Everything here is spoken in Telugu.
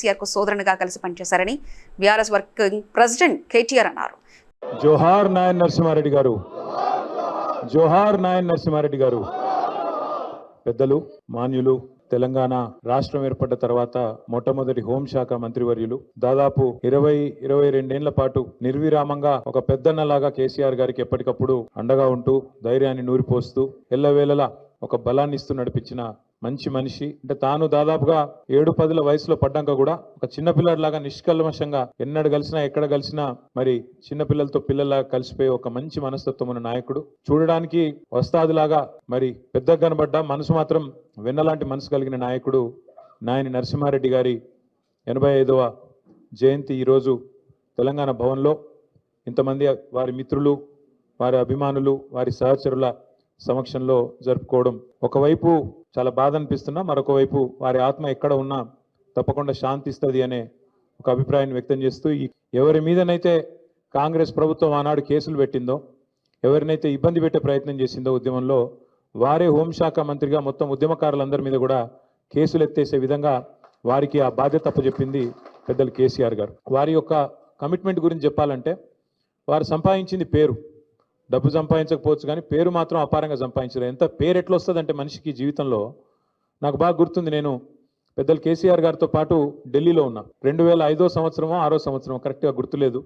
కేసీఆర్కు సోదరునిగా కలిసి పనిచేశారని బీఆర్ఎస్ వర్కింగ్ ప్రెసిడెంట్ కేటీఆర్ అన్నారు. జోహార్ నాయన్ నరసింహారెడ్డి గారు. జోహార్ నాయన్ నరసింహారెడ్డి గారు. పెద్దలు మాన్యులు తెలంగాణ రాష్ట్రం ఏర్పడ్డ తర్వాత మొట్టమొదటి హోంశాఖ మంత్రివర్యులు. దాదాపు ఇరవై ఇరవై రెండేళ్ళ పాటు నిర్విరామంగా ఒక పెద్దన్నలాగా కేసీఆర్ గారికి ఎప్పటికప్పుడు అండగా ఉంటూ ధైర్యాన్ని నూరిపోస్తూ ఎల్లవేళలా ఒక బలాన్ని ఇస్తూ నడిపించిన మంచి మనిషి. అంటే తాను దాదాపుగా ఏడు పదుల వయసులో పడ్డాక కూడా ఒక చిన్నపిల్లడిలాగా నిష్కల్మషంగా ఎన్నడు కలిసినా ఎక్కడ కలిసినా మరి చిన్నపిల్లలతో పిల్లల్లాగా కలిసిపోయే ఒక మంచి మనస్తత్వం ఉన్న నాయకుడు. చూడడానికి వస్తాదిలాగా మరి పెద్దగా కనబడ్డ మనసు మాత్రం వెన్నలాంటి మనసు కలిగిన నాయకుడు నాయని నరసింహారెడ్డి గారి ఎనభై ఐదవ జయంతి ఈరోజు తెలంగాణ భవన్లో. ఇంతమంది వారి మిత్రులు వారి అభిమానులు వారి సహచరుల సమక్షంలో జరుపుకోవడం. ఒకవైపు చాలా బాధ అనిపిస్తున్నా మరొక వైపు వారి ఆత్మ ఎక్కడ ఉన్నా తప్పకుండా శాంతిస్తుంది అనే ఒక అభిప్రాయాన్ని వ్యక్తం చేస్తూ ఎవరి మీదనైతే కాంగ్రెస్ ప్రభుత్వం ఆనాడు కేసులు పెట్టిందో ఎవరినైతే ఇబ్బంది పెట్టే ప్రయత్నం చేసిందో ఉద్యమంలో వారే హోంశాఖ మంత్రిగా మొత్తం ఉద్యమకారులందరి మీద కూడా కేసులు ఎత్తేసే విధంగా వారికి ఆ బాధ్యత అప్పచెప్పింది పెద్దలు కేసీఆర్ గారు. వారి యొక్క కమిట్మెంట్ గురించి చెప్పాలంటే వారు సంపాదించింది పేరు. డబ్బు సంపాదించకపోవచ్చు కానీ పేరు మాత్రం అపారంగా సంపాదించారు ఎంత పేరు ఎట్లా వస్తుందంటే మనిషికి జీవితంలో? నాకు బాగా గుర్తుంది నేను పెద్దలు కేసీఆర్ గారితో పాటు ఢిల్లీలో ఉన్నా. రెండు వేల ఐదో సంవత్సరమో ఆరో సంవత్సరం కరెక్ట్గా గుర్తులేదు.